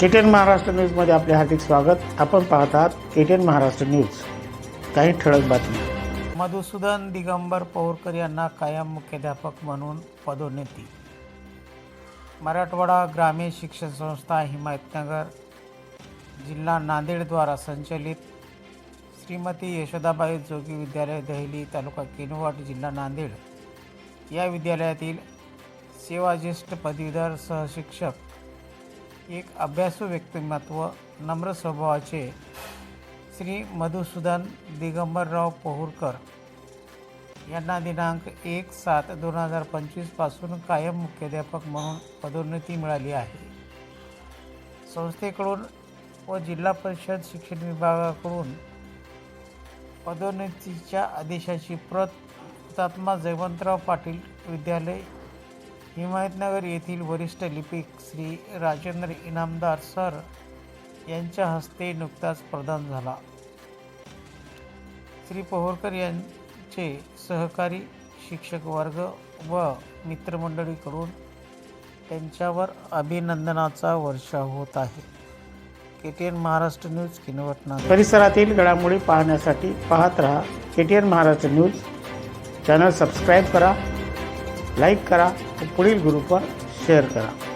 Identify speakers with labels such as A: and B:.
A: KTN Maharashtra न्यूजमध्ये आपले हार्दिक स्वागत. आपण पाहत आहात केटीएन महाराष्ट्र न्यूज. काही ठळक बातमी
B: मधुसूदन दिगंबर पौरकर यांना कायम मुख्याध्यापक म्हणून पदोन्नती. मराठवाडा ग्रामीण शिक्षण संस्था हिमायतनगर जिल्हा नांदेडद्वारा संचलित श्रीमती यशोदाबाई जोगी विद्यालय दहिली तालुका किनवट जिल्हा नांदेड. या विद्यालयातील सेवाज्येष्ठ पदवीधर सहशिक्षक एक अभ्यासू व्यक्तिमत्व नम्र स्वभावाचे श्री मधुसूदन दिगंबरराव पोहूरकर यांना दिनांक एक सात दोन हजार पंचवीसपासून कायम मुख्याध्यापक म्हणून पदोन्नती मिळाली आहे. संस्थेकडून व जिल्हा परिषद शिक्षण विभागाकडून पदोन्नतीच्या आदेशाची प्रत हुतात्मा जयवंतराव पाटील विद्यालय हिमायतनगर येथील वरिष्ठ लिपिक श्री राजेंद्र इनामदार सर यांच्या हस्ते नुकताच प्रदान झाला. श्री पोहरकर यांचे सहकारी शिक्षक वर्ग व मित्रमंडळीकडून त्यांच्यावर अभिनंदनाचा वर्षा होत आहे. K T N Maharashtra news किनवटना.
A: परिसरातील घडामोडी पाहण्यासाठी पाहत रहा N Maharashtra news. Channel subscribe करा लाईक करा पुढील ग्रुपवर शेअर करा.